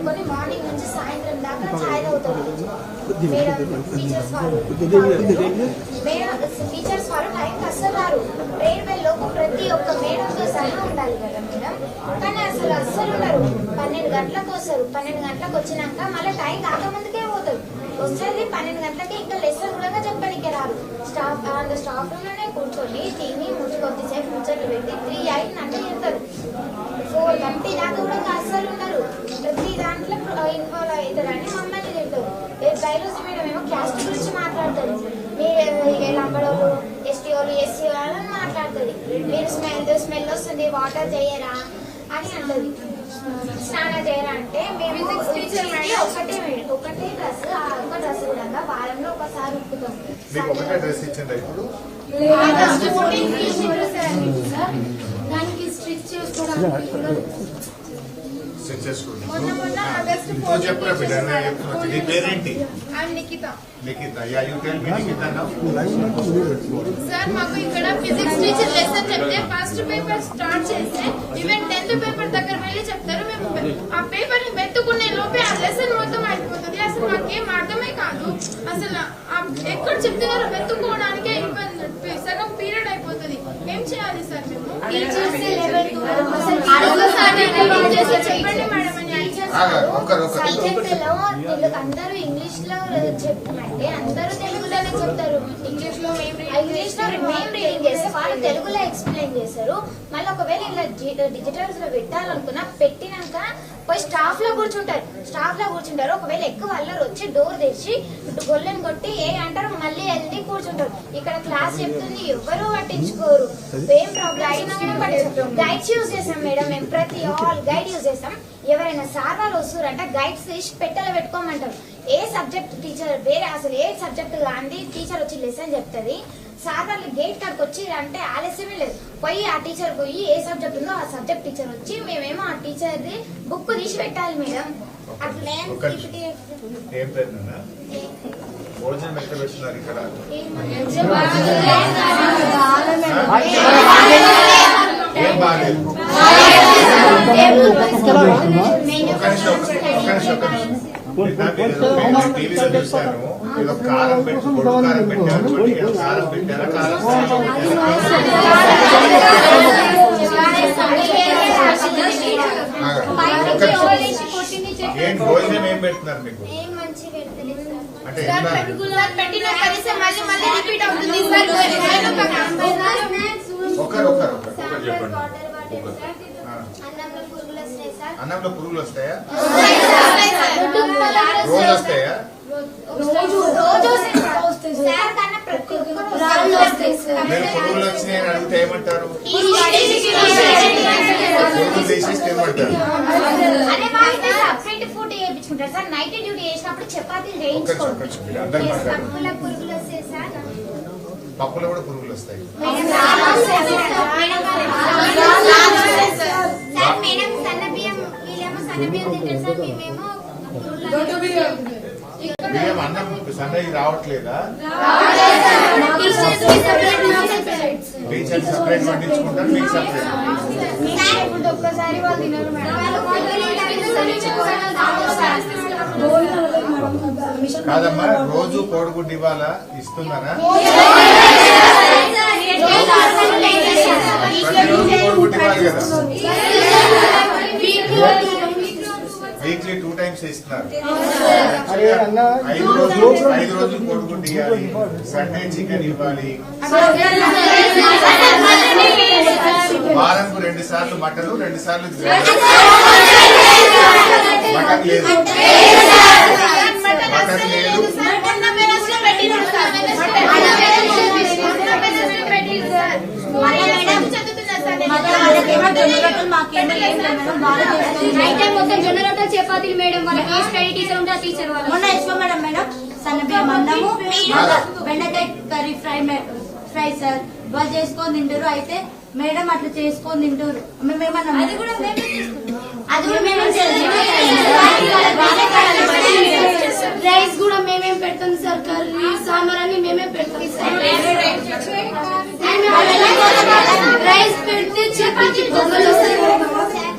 పెట్టుకొని మార్నింగ్ నుంచి సాయంత్రం దాకా ఛాయ్ తాగుతారు. మేడం టీచర్స్ వాళ్ళు మేడం టీచర్స్ వాళ్ళు టైంకి అస్సలు రారు. ప్రేయర్ బెల్ లోపు ప్రతి ఒక్క మేడంతో సహా ఉండాలి కదా మేడం? కానీ అసలు అస్సలు ఉండరు. పన్నెండు గంటలకు వస్తారు. పన్నెండు గంటలకు వచ్చినాక మళ్ళీ టైం కాకముందుకే పోతారు. వచ్చేది పన్నెండు గంటలకి ఇంకా లెసన్ కూడా చెప్పడానికి రారు. స్టాఫ్ అంత స్టాఫ్ రూమ్లోనే కూర్చొని తిని ముచ్చు కొద్దిసేపు ముచ్చట్లు పెట్టి త్రీ ఎయిట్ అంటే చెప్తారు. థర్టీ దాకా కూడా అస్సలు ఉండరు. ప్రతి దాంట్లో ఇన్వాల్వ్ అవుతారని మమ్మల్ని తింటారు బయాలజీ మేడం ఏమో క్యాస్ట్ గురించి మాట్లాడతారు. మీరు లంబడోళ్ళు ఎస్టీ వాళ్ళు ఎస్సీ వాళ్ళని మాట్లాడుతుంది మీరు స్మెల్ స్మెల్ వస్తుంది వాటర్ చేయరా అని అంటది. స్నానం చేయరా అంటే మేము టీచర్ ఒకటే మేడం. ఒకటే డ్రెస్ ఆ ఒక్క డ్రెస్ కూడా వారంలో ఒకసారి ఉప్పుతాం మీకు ఒకటే డ్రెస్ ఇచ్చిందా ఇప్పుడు? పేరేంటి Nikhita yeah you tell me Nikhita now sir మాకు ఇక్కడ ఫిజిక్స్ టీచర్ లెసన్ చెప్తే ఫస్ట్ పేపర్ స్టార్ట్ చేస్తే ఈవెన్ టెన్త్ పేపర్ దగ్గర వెళ్ళి చెప్తారు మేము ఆ పేపర్ని మెత్తుకునే లోపే ఆ లెసన్ మొత్తం అయిపోతుంది. అసలు మాకేం అర్థమే కాదు అసలు ఎక్కడ చెప్తున్నారో వెతుక్కోవడానికే ఇబ్బంది సగం పీరియడ్ అయిపోతుంది ఏం చేయాలి సార్ మేము ఒక్కసారి రిపీట్ చేసి చెప్పండి మేడం అని అడిగాను. ఆగా, ఒక్కరు, ఒక్కరు. సబ్జెక్ట్లో తెలుగు అందరూ ఇంగ్లీష్లో చెప్తామంటే అందరూ తెలుగులోనే చెప్తారు. ఇంగ్లీష్లో ఇంగ్లీష్లో మేము రీడింగ్ చేస్తే వాళ్ళు తెలుగులో ఎక్స్ప్లెయిన్ చేస్తారు. మళ్ళీ ఒకవేళ ఇలా డిజిటల్స్లో పెట్టాలనుకున్నా పెట్టినాక పోయి స్టాఫ్లో కూర్చుంటారు. స్టాఫ్లో కూర్చుంటారు. ఒకవేళ ఎక్కువ అల్లరు వచ్చి డోర్ తెచ్చి గొల్లెని కొట్టి ఏ అంటారు మళ్ళీ వెళ్ళి కూర్చుంటారు. ఇక్కడ క్లాస్ చెప్తుంది ఎవరు పట్టించుకోరు. ఏం ప్రాబ్లం గైడ్స్ యూజ్ చేసాం మేడం మేము ప్రతి ఆల్ గైడ్ యూజ్ చేస్తాం. ఎవరైనా సార్ వాళ్ళు వస్తారంటే గైడ్స్ తీసి పెట్టెలో పెట్టుకోమంటారు. ఏ సబ్జెక్ట్ టీచర్ వేరే అసలు ఏ సబ్జెక్ట్ కానీ టీచర్ వచ్చి లెసన్ చెప్తుంది. సార్ వాళ్ళు గేట్ కాడికి వచ్చి అంటే ఆలస్యమే లేదు. పోయి ఆ టీచర్ పోయి ఏ సబ్జెక్ట్ ఉందో ఆ సబ్జెక్ట్ టీచర్ వచ్చి మేమేమో ఆ టీచర్ది బుక్ తీసి పెట్టాలి మేడం. అట్లే. ఏం పేరు నాన్న? భోజనం ఎక్కడ పెడుతున్నారు ఇక్కడ? ఏం బాగాలేదు. ఒక్క నిమిషం ఒక్క నిమిషం ఒక్క నిమిషం నిన్న మీరు టీవీలో చూశాను ఏదో కారం పెట్టి పొడు కారం పెట్టారు ఒకటి ఏదో కారం పెట్టారా కారం ఒక్క నిమిషం. ఏం భోజనం ఏం పెడుతున్నారు మీకు ఏం మంచి పెడతలేదు సార్ అంటే సార్ ఎంత పెట్టుకున్నారు పెట్టిన కనీసం మళ్ళీ మళ్ళీ రిపీట్ అవుతుంది సార్ నేను ఒకరు ఒకరు ఒకరు ఒకరు చెప్పండి వాటర్ బాటిల్ సార్ ఆ. అన్నంలో పురుగులు వస్తాయి సార్ అన్నంలో పురుగులు వస్తాయా రోజు రోజు వస్తాయా. మీరు పురుగులు వచ్చినాయని అడిగితే ఏమంటారు పురుగులు తీసేసి తినమంటారు చేయించుకుంటారు సార్ నైట్ డ్యూటీ చేసినప్పుడు చపాతీలు చేయించుకోండి పప్పుల కూడా పురుగులు వస్తాయి మేడం సన్న బియ్యం రావట్లేదా టీచర్ సపరేట్ వండించుకుంటారు మీకు సపరేట్ సార్ ఒక్కసారి వాళ్ళు తినరు కాదమ్మా రోజు కోడిగుడ్డు ఇవ్వాలా ఇస్తున్నారా ప్రతిరోజు కోడిగుడ్డు ఇవ్వాలి కదా? వీక్లీ టూ టైమ్స్ ఇస్తున్నారు ఐదు రోజులు ఐదు రోజులు కోడిగుడ్డు ఇవ్వాలి సండే చికెన్ ఇవ్వాలి. వారంకు రెండు సార్లు మటన్ రెండు సార్లు మటన్ లేదు. మటన్ లేదు నైట్ టైం మొత్తం జొన్న రొట్టెలు చపాతీలు మేడం వాళ్ళకి ఏ స్టడీ టీచర్ ఉంటే ఆ టీచర్ వాళ్ళు మొన్న ఇష్టం మేడం మేడం సన్న బియ్యం అన్నము బెండకాయ కర్రీ ఫ్రై ఫ్రై సార్. వాళ్ళు చేసుకొని తింటారు. అయితే మేడం అట్లా చేసుకొని తింటారు. మేమేమన్నా అది కూడా అది కూడా మేమే రైస్ కూడా మేమేం పెడతాం సార్. కర్రీ సాంబార్ అని మేమే పెడతాం సార్ రైస్ పెడితే చపాతీ పొగలు వస్తాయి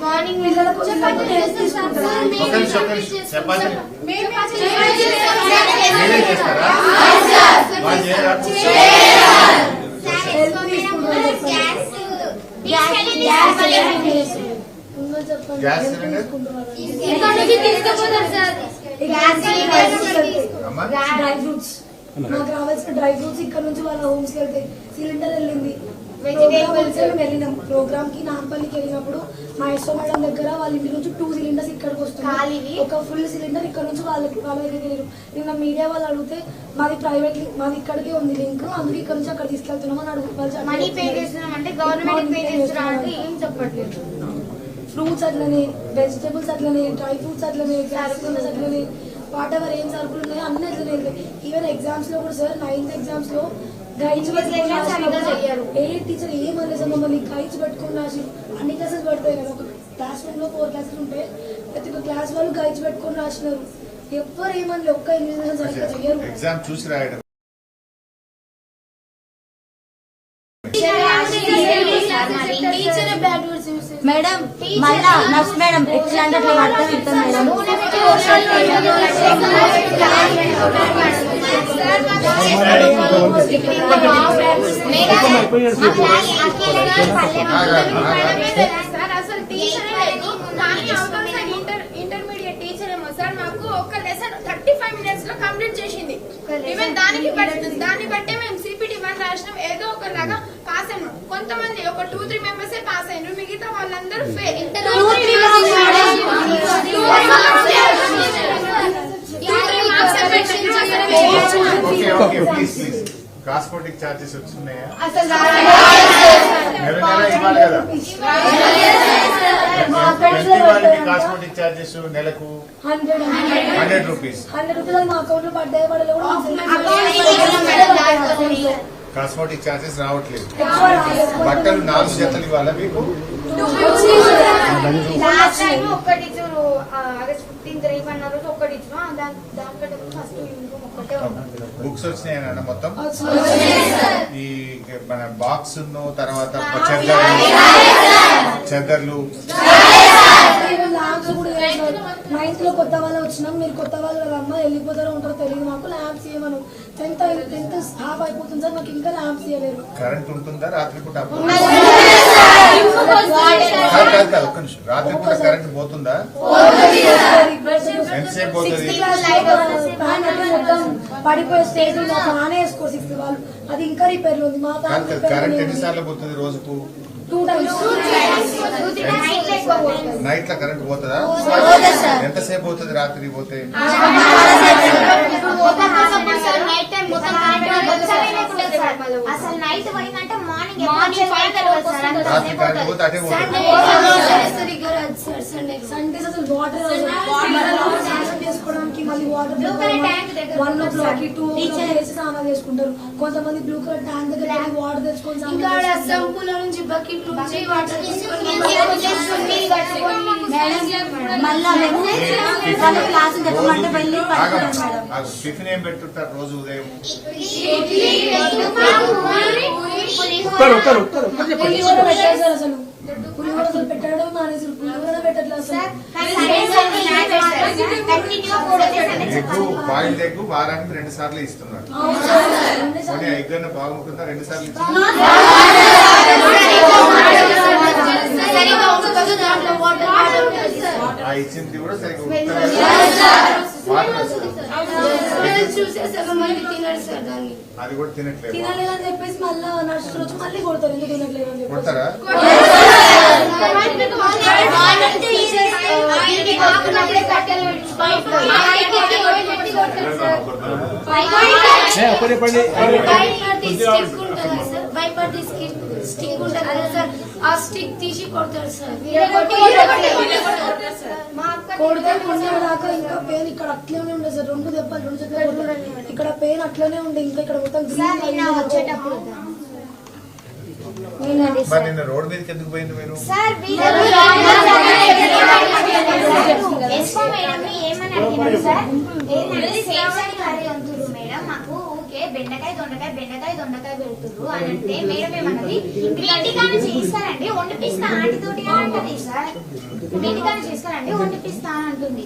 మార్నింగ్ చపాతీ చేస్తే సార్ ఒక నిమిషం ఒక నిమిషం చెప్పాలి మేమే మీరే చేస్తారా వాళ్ళు చేయరా గ్యాస్ సిలిండర్ ఇక్కడ నుంచి తీసుకుపోతారు సార్ డ్రై ఫ్రూట్స్ మాకు రావాల్సిన డ్రై ఫ్రూట్స్ ఇక్కడ నుంచి వాళ్ళ హోమ్స్కి వెళ్తాయి సిలిండర్ వెళ్ళింది. వెళ్ళినాం. ప్రోగ్రామ్కి నాంపల్లికి వెళ్ళినప్పుడు మా ఇష్టం మేడం దగ్గర వాళ్ళ ఇంటి నుంచి టూ సిలిండర్స్ ఇక్కడికి. వస్తుంది ఒక ఫుల్ సిలిండర్ ఇక్కడ నుంచి వాళ్ళకి వాళ్ళ దగ్గరికి వెళ్ళారు. నిన్న మీడియా వాళ్ళు అడిగితే మాది ప్రైవేట్ మాది ఇక్కడికే ఉంది లింక్ అందుకే ఇక్కడ నుంచి అక్కడ తీసుకెళ్తున్నాం అని అడుగు వాళ్ళు చెప్పారు. మనీ పే చేస్తున్నాం అంటే గవర్నమెంట్ పే చేస్తున్నాం అంటే ఏం చెప్పట్లేదు. ఫ్రూట్స్ అట్లనే వెజిటేబుల్స్ అట్లనే డ్రై ఫ్రూట్స్ అట్లనే సరుకులు. అట్లనే వాట్ ఎవర్ ఏం సరుకులు ఉన్నాయో అన్ని అట్లనే. ఈవెన్ ఎగ్జామ్స్లో కూడా సార్ నైన్త్ ఎగ్జామ్స్లో గైడ్స్. ఏ టీచర్ ఏమనలేదు సార్ మమ్మల్ని గైడ్స్ పెట్టుకుని రాసి అన్ని క్లాసెస్ పెడతాయి కదా ఒక క్లాస్ రూమ్లో ఫోర్ క్లాసెస్ ఉంటే ప్రతి ఒక్క క్లాస్ వాళ్ళు గైడ్స్ పెట్టుకుని రాసినారు ఎవ్వరు ఏమనలేదు ఒక్క ఇన్విజిలేషన్ సరిగ్గా చెయ్యరు ఎగ్జామ్ చూసి రాయడం teacher bad words use madam మళ్ళా నర్స్ మేడం ఎట్లా అంటే అట్లా మేడం సార్ అసలు లేదు ఇంటర్ ఇంటర్మీడియట్ టీచర్ ఏమో సార్ మాకు ఒక లెసన్ థర్టీ ఫైవ్ మినిట్స్లో కంప్లీట్ చేసింది ఈవెన్ దానికి బట్టి దాన్ని బట్టే మేము సిపిటి వన్ రాసినాం ఏదో ఒకలాగా పాస్ అయినాం కొంతమంది ఒక టూ త్రీ మెంబర్స్ పాస్ అయినారు మిగతా వాళ్ళందరూ ఫెయిల్ ఛార్జెస్ వచ్చినాయా? అసలు నెల నెల ఇవ్వాలి కదా. ఛార్జెస్ నెలకు హండ్రెడ్ రూపీస్ ట్రాన్స్పోర్టింగ్ ఛార్జెస్ రావట్లేదు. బట్టలు నాలుగు జతలు ఇవ్వాలా మీకు లాస్ట్ టైం ఒక్కటి ఇచ్చారు ఆగస్ట్ ఫిఫ్టీన్త్ రేపు అన్న రోజు ఒక్కటి ఇచ్చారు దానికంటే ఫస్ట్ యూనిఫామ్ ఒక్కటే ఉంది బుక్స్ వచ్చినాయన్న మొత్తం? ఈ మన బాక్స్ తర్వాత చెద్దర్లు చెద్దర్లు ల్యాబ్స్ కూడా నైన్త్లో కొత్త వాళ్ళు వచ్చినాం. మీరు కొత్త వాళ్ళు కదమ్మా వెళ్ళిపోతారో ఉంటారో తెలియదు. మాకు ల్యాబ్స్ ఇవ్వమను. టెన్త్ టెన్త్ హాఫ్ అయిపోతుంది సార్. మాకు ఇంకా ల్యాబ్స్ ఇవ్వలేరు కరెంట్ ఉంటుందా? ఒక్క నిమిషం. రాత్రిపూట కరెంట్ పోతుందా? ఎంతసేపు పోతుంది? పడిపోయే స్టేజ్లో ఫ్యాన్ వేసుకో సిక్స్త్ వాళ్ళు. అది ఇంకా రిపేర్లో ఉంది. మా కరెంట్ ఎన్నిసార్లు పోతుంది రోజుకు? టూ టైమ్స్ నైట్లో ఎక్కువ పోతుంది. నైట్లో కరెంట్ పోతుందా. ఎంతసేపు పోతుంది రాత్రి పోతే? అసలు నైట్ పోయిందంటే మార్నింగ్ మార్నింగ్ ఫైవ్ రాత్రి కరెంట్ పోతే అటే పోతుంది సండేస్ అసలు వాటర్ స్నానం చేసుకోవడానికి మళ్ళీ water one o'clock two చేసుకుంటారు. కొంతమంది బ్లూ కలర్ ట్యాంక్ దగ్గర వాటర్ తెచ్చుకొని సంపుల నుంచి బకెట్ నుంచి వాటర్. టిఫిన్ ఏం పెట్టుంటారు రోజు ఉదయం పులిహోర పెట్టారు సార్ అసలు పులిహోర పెట్టడం పులిహోర అసలు ఎగ్గు బాయిల్డ్ వారానికి రెండు సార్లు ఇస్తున్నారు ఎగ్ అన్న బాగుంటుందా రెండు సార్లు ఇస్తున్నారు ఆ ఇచ్చింది కూడా సరిగ్గా అది కూడా తినట్లేదు. తినలేదని చెప్పేసి మళ్ళీ నర్సు రోజు మళ్ళీ కొడతారు. ఎందుకు తినట్లేదు అని చెప్పి కొడతారా? స్టిక్ ఉంటుంది కదా సార్? ఆ స్టిక్ తీసి కొడతారు సార్ కొడితే మొన్న దాకా ఇంకా పెయిన్ ఇక్కడ అట్లనే ఉండే సార్ రెండు దెబ్బలు రెండు కొట్టారు. ఇక్కడ పెయిన్ అట్లనే ఉండే ఇంకా ఇక్కడ మొత్తం వచ్చేటప్పుడు మరి నిన్న రోడ్ మీదకి ఎందుకు పోయింది మీరు సార్ ఎస్కో మేడం ఏమని అని అడిగినారు సార్ ఊకే బెండకాయ దొండకాయ బెండకాయ దొండకాయ పెడుతురు అని అంటే మేడం ఏమన్నది? ఇంటికాడ చేస్తారండి వండిపిస్తా ఆంటీతోటి అని అంటది సార్. ఇంటికాడ చేస్తారండి వండిపిస్తా అంటుంది.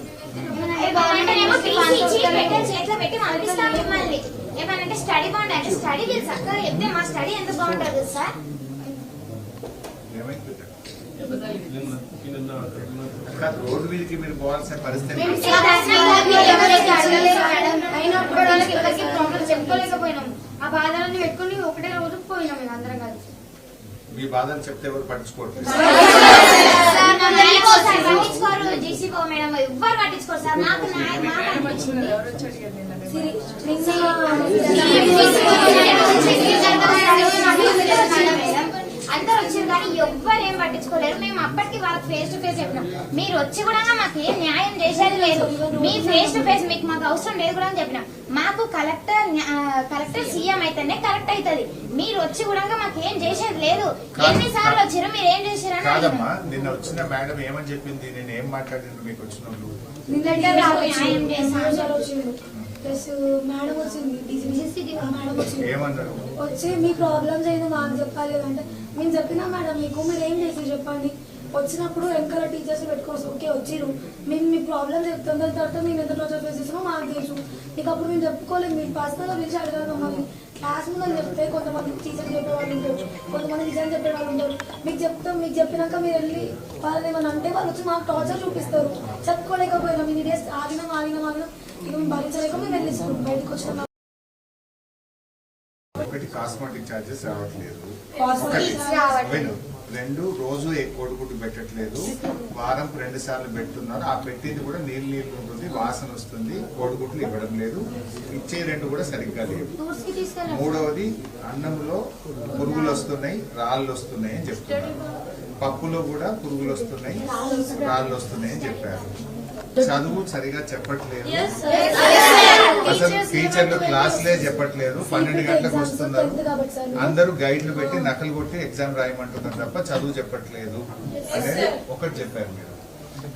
చేతిలో పెట్టి పంపిస్తాం మిమ్మల్ని. ఏమనంటే స్టడీ బాగుంటుంది స్టడీ మీరు చక్కగా చెప్తే మా స్టడీ ఎంత బాగుంటుంది సార్ రోడ్డు మీదకి మీరు పోవాల్సిన పరిస్థితి చెప్పుకోలేకపోయినాం ఆ బాధలన్నీ పెట్టుకుని ఒకటే రోజు పోయినాం మేము అందరం కలిసి. మీ బాధలు చెప్తే ఎవరు పట్టించుకోరు? జేసీబో మేడం ఎవ్వరు పట్టించుకోరు అందరు వచ్చారు కానీ ఎవ్వరు ఏం పట్టించుకోలేరు. మేము అప్పటికి వాళ్ళకి ఫేస్ టు ఫేస్ చెప్పినాం. మీరు వచ్చి కూడా మాకు ఏం న్యాయం చేసేది లేదు. మీ ఫేస్ టు ఫేస్ మీకు మాకు అవసరం లేదు కూడా అని చెప్పినాం. మాకు కలెక్టర్ కలెక్టర్ సీఎం అయితేనే కరెక్ట్ అవుతుంది. మీరు వచ్చి కూడా మాకు ఏం చేసేది లేదు. ఎన్నిసార్లు వచ్చారు మీరు ఏం చేశారు కాదమ్మా నిన్న వచ్చిన మేడం ఏమని చెప్పింది? నేను ఏం మాట్లాడిండు మీకు వచ్చిన ప్లస్ మేడం వచ్చింది మేడం వచ్చింది వచ్చి? మీ ప్రాబ్లమ్స్ ఏందో మాకు చెప్పాలి అంటే మేము చెప్పినా మేడం మీకు మీరు ఏం చేసి చెప్పండి? వచ్చినప్పుడు వెనకాల టీచర్స్ పెట్టుకోవచ్చు. ఓకే వచ్చిరు మేము మీ ప్రాబ్లమ్స్ చెప్తాం దాని తర్వాత మేము ఎంత రోజు ఫేస్ చేసామో మాకు తెలుసు. మీకు అప్పుడు మేము చెప్పుకోలేము మీరు పర్సనల్గా పిలిచి అడగాలి మమ్మల్ని. క్లాస్ ముందు చెప్తే కొంతమంది టీచర్స్ చెప్పే వాళ్ళు ఉంటారు. కొంతమంది నిజం చెప్పే వాళ్ళు ఉంటారు. మీకు చెప్తాం మీకు చెప్పినాక మీరు వెళ్ళి వాళ్ళని ఏమన్నా అంటే వాళ్ళు వచ్చి మాకు టార్చర్ చూపిస్తారు. చెప్పుకోలేకపోయినా. మీ డేస్ ఆగినాం ఆగినాం ఆగినాం. ఇక మేము భరించలేక మేము వెళ్ళిస్తాం బయటకు వచ్చినాం ఒకటి కాస్మెటిక్ ఛార్జెస్ రావట్లేదు. ఒకటి. రెండు రోజు ఏ కోడిగుడ్డు పెట్టట్లేదు. వారం రెండు సార్లు పెట్టున్నారు ఆ పెట్టింది కూడా నీళ్ళు నీళ్ళు ఉంటుంది వాసన వస్తుంది కోడిగుడ్లు ఇవ్వడం లేదు. ఇచ్చే రెండు కూడా సరిగ్గా తీసుకెళ్ళాం మూడవది అన్నంలో పురుగులు వస్తున్నాయి రాళ్ళు వస్తున్నాయి అని చెప్తున్నారు. పప్పులో కూడా పురుగులు వస్తున్నాయి రాళ్ళు వస్తున్నాయి అని చెప్పారు. చదువు సరిగా చెప్పట్లేదు. అసలు టీచర్లు క్లాసులే చెప్పట్లేదు. పన్నెండు గంటలకు వస్తున్నారు అందరూ గైడ్లు పెట్టి నకలు కొట్టి ఎగ్జామ్ రాయమంటున్నారు తప్ప చదువు చెప్పట్లేదు అనేది ఒకటి చెప్పారు మీరు.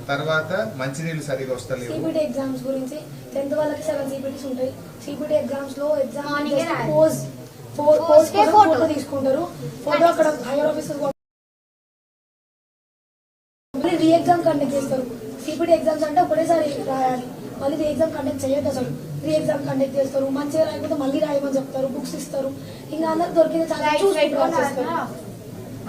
తర్వాత మంచినీళ్ళు సరిగా వస్తలేవు. సిబిటి ఎగ్జామ్స్ గురించి టెన్త్ వాళ్ళకి సెవెన్ సిబిటీస్ ఉంటాయి. సిబిటి ఎగ్జామ్స్లో ఎగ్జామ్. Pose photo. తీసుకుంటారు. ఫోటో అక్కడ higher officer re exam conduct చేస్తారు. సిబిటి ఎగ్జామ్స్ అంటే ఒకటేసారి రాయాలి మళ్ళీ రీ ఎగ్జామ్ కండక్ట్ చేయొద్దు అసలు. రీ ఎగ్జామ్ కండక్ట్ చేస్తారు మంచిగా రాయకపోతే మళ్ళీ రాయమని చెప్తారు బుక్స్ ఇస్తారు. ఇంకా అందరికి దొరికింది చాలా చూసి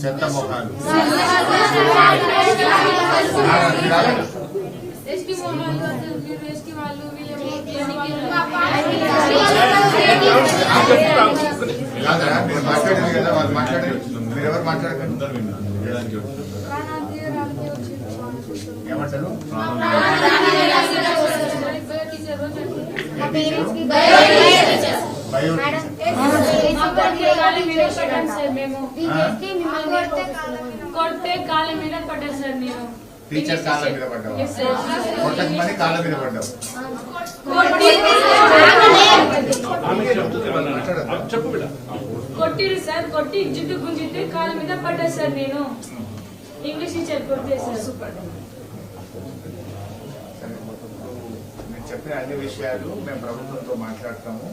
చెత్త ముఖాలు ఎస్టీ వాళ్ళు అసలు మీరు ఎస్టీ వాళ్ళు కాదరా మీరు మాట్లాడేది కదా వాళ్ళు మాట్లాడేది మీరు ఎవరు మాట్లాడకండి ఏమంటారు బయో కొడితే కాళ్ళ మీద పడ్డా సార్. నేను టీచర్ కాళ్ళ మీద పడ్డావు? కొట్టకమని కాళ్ళ మీద పడ్డావు. కొట్టిరు సార్. కొట్టి జిడ్డు గుంజితే కాళ్ళ మీద పడ్డా సార్ నేను. ఇంగ్లీష్ టీచర్ కొడితే సార్. సూపర్. చెప్పిన అన్ని విషయాలు మేము ప్రభుత్వంతో మాట్లాడతాము.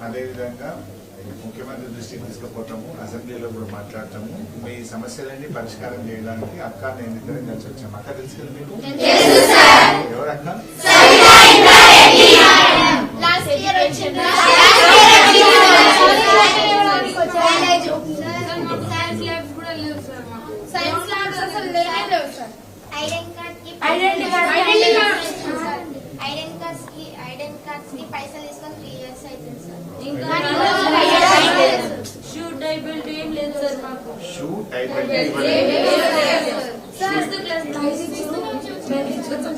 అదేవిధంగా ముఖ్యమంత్రి దృష్టికి తీసుకుపోతాము అసెంబ్లీలో కూడా మాట్లాడతాము. మీ సమస్యలన్నీ పరిష్కారం చేయడానికి అక్క నేను ఇద్దరం కలిసి వచ్చాము అక్క తెలుసు మీకు ఎవరు అక్క? ఐడెంటి కార్డ్స్కి ఐడెంటి కార్డ్స్కి పైసలు తీసుకొని సార్ ఇంకా కానీ ఈరోజు ఐడెంటి లేదు. షూ టై బెల్ట్ ఏం లేదు సార్ మాకు షూ టైప్ సిక్స్త్ క్లాస్ మేము తీసుకొచ్చాం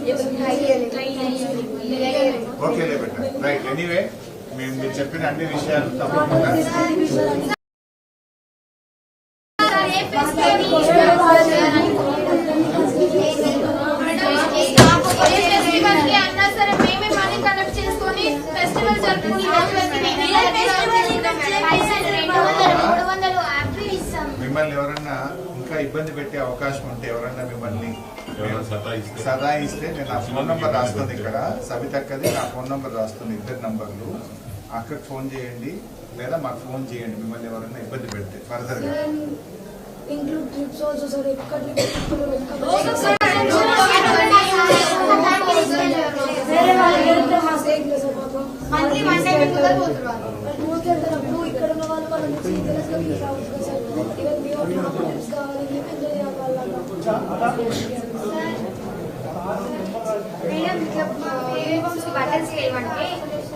ఓకేలే బెట్ట రైట్ ఎనీవే మేము మీరు చెప్పిన అన్ని విషయాలు తప్పకుండా ఫెస్టివల్కి అన్నా సరే మేమే మనీ కలెక్ట్ చేసుకొని ఫెస్టివల్ జరుపుకుంటాం పైసలు రెండు వందలు మూడు వందలు యాభై ఇస్తాం మిమ్మల్ని ఎవరన్నా ఇంకా ఇబ్బంది పెట్టే అవకాశం ఉంటే ఎవరన్నా మిమ్మల్ని? సదాయిస్తే నేను నా ఫోన్ నంబర్ రాస్తుంది ఇక్కడ సవితక్కది నా ఫోన్ నంబర్ రాస్తుంది ఇద్దరు నంబర్లు అక్కడికి ఫోన్ చేయండి లేదా మాకు ఫోన్ చేయండి మిమ్మల్ని ఎవరైనా ఇబ్బంది పెడితే ఫర్దర్గా ఇంక్లూడ్ ట్రిప్స్ ఆల్సో సార్ వెళ్తున్నప్పుడు ఇక్కడ ఉన్న వాళ్ళు వాళ్ళ నుంచి ఇంటర్నెట్లో మీకు రావచ్చు కదా సార్ ఈవెన్ బియాండ్ ట్రిప్స్ కావాలి మేము ఎంజాయ్ చేయాలి మేడం ఇట్లా యూనిఫామ్స్ బటన్స్ లేవంటే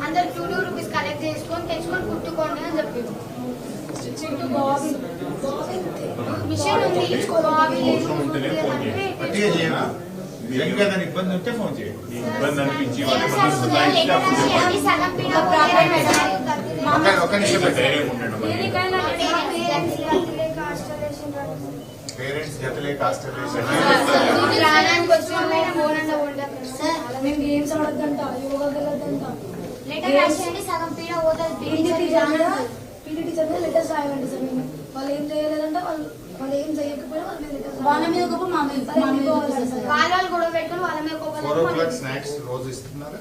అందరు టూ టూ రూపీస్ కలెక్ట్ చేసుకొని తెచ్చుకొని కుట్టుకోండి అని చెప్పింది మిషన్ ఉంది బాబీ లేదు, ఉంటేనే ఫోన్ చేయండి. అంటే గట్టిగా చేయనా మీకు ఏదైనా ఇబ్బంది ఉంటే ఫోన్ చేయండి ఈ ఇబ్బంది అనిపించి ఏం వాళ్ళు సార్ మనల్ని సతాయిస్తే లెటర్ అప్పుడు రాసి చెప్పండి. అవి సగం పీడ పోతే మేడం ఒక ఒక నిమిషం పెట్టండి ధైర్యంగా ఉండండి మరి. పేరెంట్స్ జతలే సార్ మేము గేమ్స్ ఆడొద్దంట యోగా వెళ్ళొద్దంట లెటర్ రాసేయండి సగం పీడ పోతుంది పీటీ టీచర్ మీద లెటర్స్ రాయాలండి సార్ మేము వాళ్ళు ఏం చేయలేదంటే వాళ్ళు వాళ్ళు ఏం చేయకపోయినా వాళ్ళ మీద లెటర్స్ వాళ్ళ మీద ఒకప్పుడు మా మీద. వాళ్ళ గొడవ పెట్టుకుని వాళ్ళ మీద క్లాక్ స్నాక్స్ రోజు ఇస్తున్నారా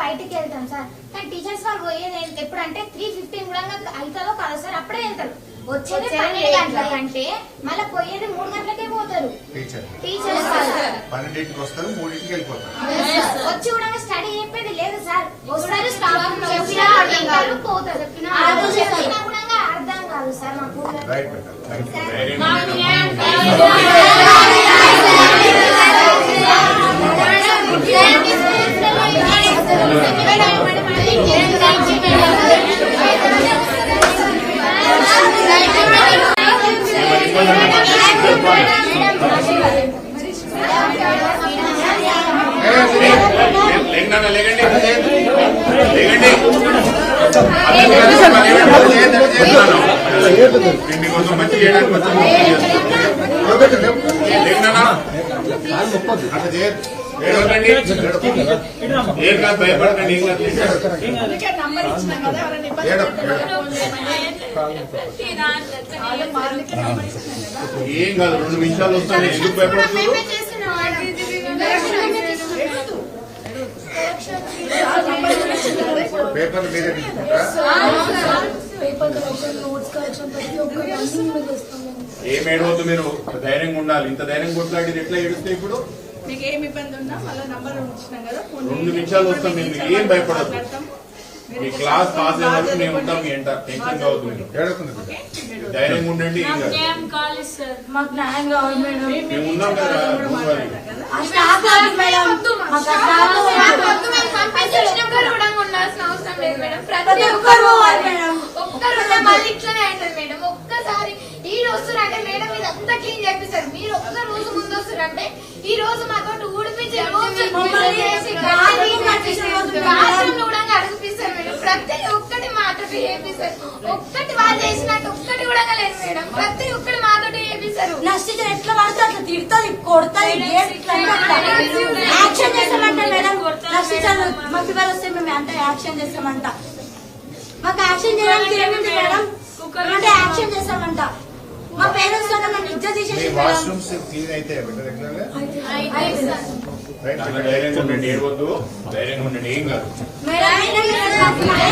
బయటికి వెళ్తాం సార్. కానీ టీచర్స్ వాళ్ళు పోయేది ఏంటి? ఎప్పుడంటే త్రీ ఫిఫ్టీన్ కూడా అవుతుందో కదా సార్ అప్పుడే వెళ్తారు. వచ్చేది పన్నెండు గంటలకి. అంటే మళ్ళీ పోయేది మూడు గంటలకే పోతారు. టీచర్. టీచర్స్ వాళ్ళు. పన్నెండింటికి వస్తారు మూడింటికి వెళ్ళిపోతారు. వచ్చి కూడా స్టడీ చెప్పేది లేదు సార్. వస్తారు పోతారు. అర్థం కాదు. సార్ మాకు. కోసం మంచి చేయడానికి వచ్చాను లేకండి నాన్న. అట్లా చేయొద్దు ఏం కాదు భయపడకండి ఏం కాదు ఏం కాదు రెండు నిమిషాలు వస్తాయి ఎందుకు భయపడుతున్నారు మేమే పేపర్లు మీరే తీసుకుంటారా పేపర్ కలెక్షన్ ఏం ఏడవద్దు మీరు? ధైర్యంగా ఉండాలి. ఇంత ధైర్యం కొట్లాడి ఎట్లా ఏడుస్తే ఇప్పుడు? మీకు ఏమి ఇబ్బంది ఉన్నా మళ్ళీ నంబర్ ఉంచినాం కదా ఫోన్ రెండు. నిమిషాలు వస్తాం ఏం. మీరు మీ క్లాస్ పాస్ అయ్యే వరకు మేము ఉంటాం చదువుకోండి. ఎంట టెన్షన్. మీరు. మీరు ధైర్యంగా ఉండండి. మాకు న్యాయం కావాలి మేడం. మేము ఉన్నాం కదా అవుతుంది ఒక్కసారి ఈ రోజు అంటే మేడం ఇదంతా క్లీన్ చేపిస్తారు. మీరు ఒక్క రోజు ముందు వస్తారంటే ఈ రోజు మాతో ఊడిపించి రోజు మమ్మల్ని చేసి బాత్రూమ్ కట్టించిన రోజు మేడం. బాత్రూమ్ కూడా అడిగిపిస్తారు మేడం ప్రతి ఒక్కటి మాతో చేపిస్తారు ఒక్కటి వాళ్ళు చేసినట్టు ఒక్కటి కూడా లేదు మేడం. ప్రతి ఒక్కటి మాతో చేపిస్తారు నష్టించిన ఎట్లా పడితే అట్లా తిడుతుంది కొడుతుంది. యాక్షన్ చేస్తామంట మేడం నష్టించాలి మాకు ఇవాళ వస్తే మేము అంటే యాక్షన్ చేస్తామంట. మాకు యాక్షన్ చేయడానికి ఏముంది మేడం? అంటే యాక్షన్ చేస్తామంట. మా పేరెంట్స్ కన్నా ఇజ్జత్ మీ తీసేసి వాష్రూమ్స్ క్లీన్ అయితే నాన్న ధైర్యంగా ఉండండి ఏం కాదు.